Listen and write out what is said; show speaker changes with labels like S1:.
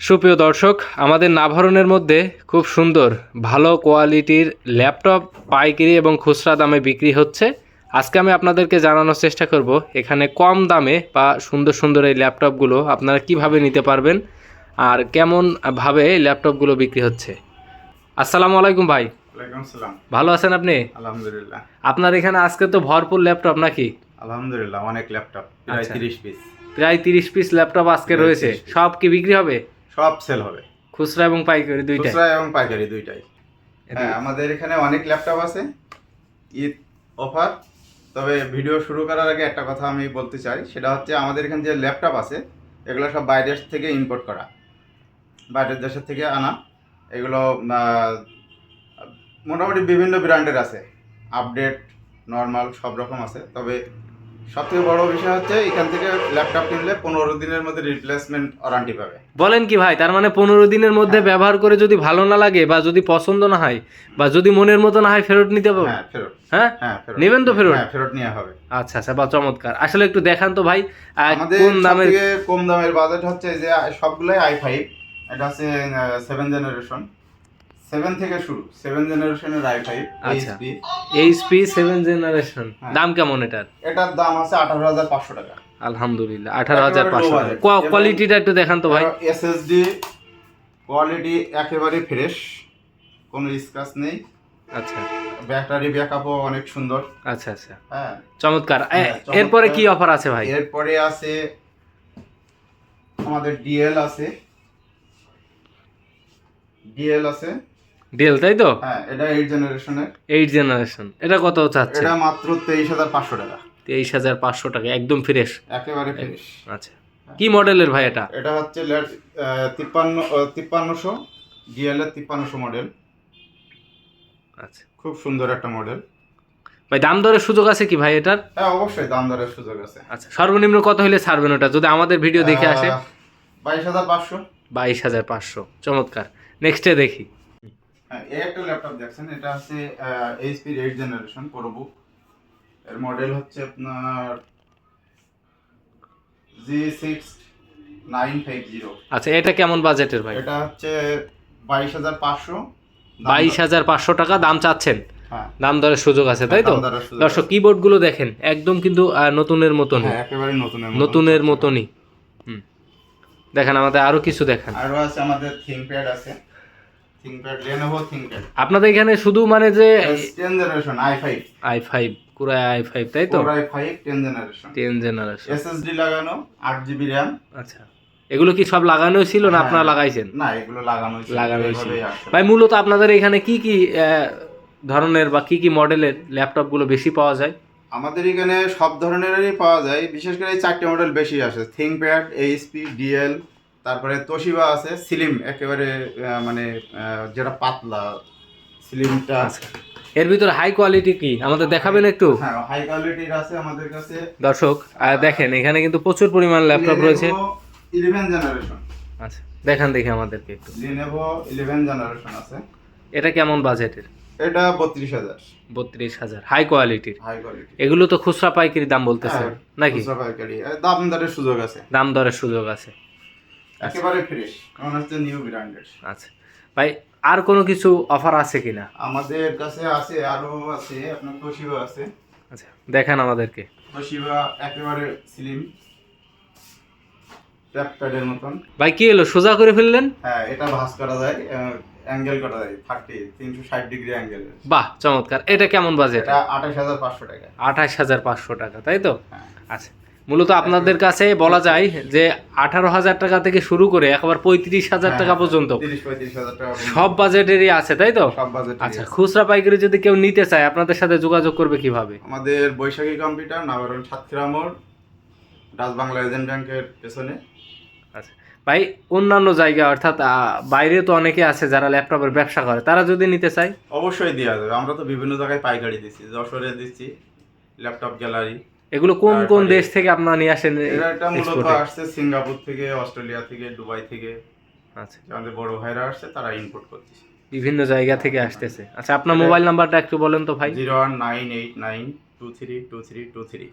S1: সুপ্রিয় দর্শক আমাদের নাভরণের মধ্যে খুব সুন্দর ভালো কোয়ালিটির ল্যাপটপ পাইকারি এবং খুচরা দামে বিক্রি হচ্ছে। আজকে আমি আপনাদেরকে জানানোর চেষ্টা করব এখানে কম দামে বা সুন্দর সুন্দর এই ল্যাপটপগুলো আপনারা কীভাবে নিতে পারবেন আর কেমন ভাবে এই ল্যাপটপগুলো বিক্রি হচ্ছে। আসসালামু আলাইকুম ভাই। ভালো আছেন আপনি?
S2: আলহামদুলিল্লাহ।
S1: আপনার এখানে আজকে তো ভরপুর ল্যাপটপ নাকি?
S2: আলহামদুলিল্লাহ অনেক ল্যাপটপ প্রায়
S1: আচ্ছা।
S2: তিরিশ পিস।
S1: প্রায় তিরিশ পিস ল্যাপটপ আজকে রয়েছে। সব কি বিক্রি হবে?
S2: সব সেল হবে।
S1: খুচরা এবং পাইকারি দুইটাই?
S2: খুচরা এবং পাইকারি দুইটাই। হ্যাঁ আমাদের এখানে অনেক ল্যাপটপ আছে। ঈদ অফার তবে ভিডিও শুরু করার আগে একটা কথা আমি বলতে চাই। সেটা হচ্ছে আমাদের এখানে যে ল্যাপটপ আছে এগুলো সব বাইরের থেকে ইম্পোর্ট করা। বাইরের দেশের থেকে আনা। এগুলো মোটামুটি বিভিন্ন ব্র্যান্ডের আছে। আপডেট নর্মাল সব রকম আছে। তবে সবথেকে বড় বিষয় হচ্ছে এখান থেকে ল্যাপটপ কিনলে পনেরো দিনের মধ্যে রিপ্লেসমেন্ট ওয়ারান্টি পাবে।
S1: বলেন কি ভাই তার মানে পনেরো দিনের মধ্যে
S2: হ্যাঁ।
S1: ব্যবহার করে যদি ভালো না লাগে বা যদি পছন্দ না হয় বা যদি মনের মতো না হয় ফেরত নিতে পারব
S2: হ্যাঁ ফেরত।
S1: হ্যাঁ?
S2: হ্যাঁ
S1: নেবেন তো ফেরত?
S2: হ্যাঁ ফেরত নেওয়া হবে।
S1: আচ্ছা আচ্ছা বা চমৎকার। আসলে একটু দেখান তো ভাই কোন দামের
S2: কম দামের বাজেট হচ্ছে যে সবগুলাই আই ফাইভ এটা হচ্ছে সেভেন জেনারেশন সেভেন থেকে শুরু সেভেন জেনারেশনের আই ফাইভ
S1: আচ্ছা। HP seven generation. দাম কেমন এটার?
S2: এটার দাম আছে আঠারো হাজার পাঁচশো টাকা।
S1: আলহামদুলিল্লাহ আঠারো হাজার পাঁচশো কোয়ালিটিটা একটু দেখান তো ভাই।
S2: এসএসডি কোয়ালিটি একেবারে ফ্রেশ কোনো স্ক্র্যাচ নেই।
S1: আচ্ছা।
S2: ব্যাটারি ব্যাকআপও অনেক সুন্দর।
S1: আচ্ছা আচ্ছা।
S2: হ্যাঁ।
S1: চমৎকার।
S2: হ্যাঁ, চমৎকার।
S1: এরপরে কি অফার আছে ভাই?
S2: এরপরে আছে আমাদের ডিএল আছে। ডিএল আছে।
S1: ডেল তাই তো?
S2: হ্যাঁ এটা এইট জেনারেশনের
S1: এইট জেনারেশন এটা কত চাচ্ছে?
S2: এটা মাত্র তেইশ হাজার পাঁচশো টাকা।
S1: তেইশ হাজার পাঁচশো টাকা একদম ফ্রেশ
S2: একেবারে ফ্রেশ
S1: আচ্ছা। কি মডেলের ভাই এটা?
S2: এটা হচ্ছে তিপ্পান্ন তিপ্পান্নশো ডিএল তিপ্পান্নশো মডেল
S1: আচ্ছা।
S2: খুব সুন্দর একটা মডেল
S1: ভাই দাম দরের সুযোগ আছে কি ভাই এটার?
S2: হ্যাঁ অবশ্যই দাম দরের সুযোগ আছে।
S1: আচ্ছা সর্বনিম্ন কত হলে ছাড়বেন ওটা? যদি আমাদের ভিডিও দেখে আসে।
S2: বাইশ হাজার পাঁচশো।
S1: বাইশ হাজার পাঁচশো। চমৎকার। নেক্সটে দেখি।
S2: এই একটা ল্যাপটপ দেখছেন এটা হচ্ছে এইচপির এইট জেনারেশন প্রোবুক এর মডেল হচ্ছে আপনার G six nine five zero
S1: আচ্ছা এটা কেমন বাজেটের ভাই?
S2: এটা হচ্ছে বাইশ হাজার পাঁচশো।
S1: বাইশ হাজার পাঁচশো টাকা দাম চাচ্ছেন?
S2: হ্যাঁ।
S1: দাম দরের সুযোগ আছে তাই তো? দর্শক কিবোর্ডগুলো দেখেন একদম কিন্তু আহ, নতুনের মতন
S2: হ্যাঁ একেবারে নতুনের
S1: নতুনের মতনই। দেখেন আমাদের আরও কিছু দেখান।
S2: আরও আছে আমাদের থিংকপ্যাড আছে। থিংকপ্যাড লেনোভো থিংকপ্যাড
S1: আপনাদের এখানে শুধু মানে যে
S2: ten generation I five
S1: I five পুরো আই ফাইভ তাই তো?
S2: I five ten generation
S1: ten generation
S2: SSD লাগানো আট জিবি র্যাম
S1: আচ্ছা। এগুলো কি সব লাগানো ছিল না
S2: হ্যাঁ।
S1: আপনারা লাগাইছেন?
S2: না এগুলো লাগানো ছিল,
S1: লাগানো ছিল। ভাই মূলত আপনাদের এখানে কি কি ধরনের বা কি কি মডেলের ল্যাপটপগুলো বেশি পাওয়া যায়?
S2: আমাদের এখানে সব ধরনেরই পাওয়া যায় বিশেষ করে এই চারটে মডেল বেশি আসে। থিংকপ্যাড এইচপি ডিএল তারপরে তোশিবা আছে স্লিম একেবারে মানে যেটা পাতলা স্লিমটা।
S1: আচ্ছা। এর ভিতরে হাই কোয়ালিটি কি? আমাদের দেখাবেন একটু?
S2: হ্যাঁ হাই কোয়ালিটির আছে আমাদের কাছে।
S1: দর্শক দেখেন এখানে কিন্তু প্রচুর পরিমাণ ল্যাপটপ রয়েছে।
S2: ইলেভেন জেনারেশন
S1: আচ্ছা দেখান দেখি আমাদেরকে একটু।
S2: লিনেভো ইলেভেন জেনারেশন আছে।
S1: এটা কেমন বাজেটের?
S2: এটা বত্রিশ হাজার।
S1: বত্রিশ হাজার। হাই কোয়ালিটির
S2: হাই কোয়ালিটি
S1: এগুলো তো খুচরা পাইকারি দাম বলতেছে
S2: হ্যাঁ,
S1: নাকি?
S2: পাইকারি। দাম দরের সুযোগ আছে।
S1: দাম দরের সুযোগ আছে।
S2: একেবারে ফ্রেশ কারণ হচ্ছে নিউ ব্র্যান্ডের
S1: আচ্ছা। ভাই আর কোনো কিছু অফার আছে কিনা?
S2: আমাদের কাছে আছে আরও আছে আপনার তোশিবা আছে।
S1: আচ্ছা দেখান আমাদেরকে।
S2: তোশিবা একেবারে স্লিম ট্যাপপ্যাডের মতন।
S1: ভাই কি এলো সোজা করে ফেললেন?
S2: হ্যাঁ এটা ভাঁজ করা যায় অ্যাঙ্গেল করা যায় থার্টি তিনশো ষাট ডিগ্রি অ্যাঙ্গেল
S1: বাহ চমৎকার। এটা কেমন বাজেট
S2: এটা আঠাশ হাজার পাঁচশো টাকা।
S1: আঠাশ হাজার পাঁচশো টাকা তাই তো?
S2: হ্যাঁ।
S1: আচ্ছা মূলত আপনাদের কাছে বলা যায় যে আঠারো হাজার টাকা থেকে শুরু করে একবার পঁয়ত্রিশ হাজার টাকা পর্যন্ত।
S2: টাকা পর্যন্ত।
S1: সব বাজেটেরই আছে তাই তো? আচ্ছা খুচরা পাইকারি যদি কেউ নিতে চায় আপনাদের সাথে যোগাযোগ করবে কীভাবে?
S2: আমাদের বৈশাখী কম্পিউটার নাগরণ সাতক্ষীরা মোড় বাংলা এজেন্ট ব্যাংকের পেছনে।
S1: আচ্ছা ভাই অন্যান্য জায়গা অর্থাৎ বাইরে তো অনেকে আছে যারা ল্যাপটপের ব্যবসা করে তারা যদি নিতে চায়?
S2: অবশ্যই দেওয়া যাবে। আমরা তো বিভিন্ন জায়গায় পাইকারি দিচ্ছি যশোরে দিচ্ছি ল্যাপটপ গ্যালারি।
S1: এগুলো কোন কোন দেশ থেকে আপনারা নিয়ে আসেন
S2: এটা মূলত আসছে সিঙ্গাপুর থেকে অস্ট্রেলিয়া থেকে দুবাই থেকে।
S1: আচ্ছা।
S2: আমাদের বড় ভাইরা আসছে তারা ইম্পোর্ট করতেছে।
S1: বিভিন্ন জায়গা থেকে আসতেছে। আচ্ছা আপনার মোবাইল নাম্বারটা একটু বলেন তো ভাই।
S2: Zero one nine eight nine two three two three two three.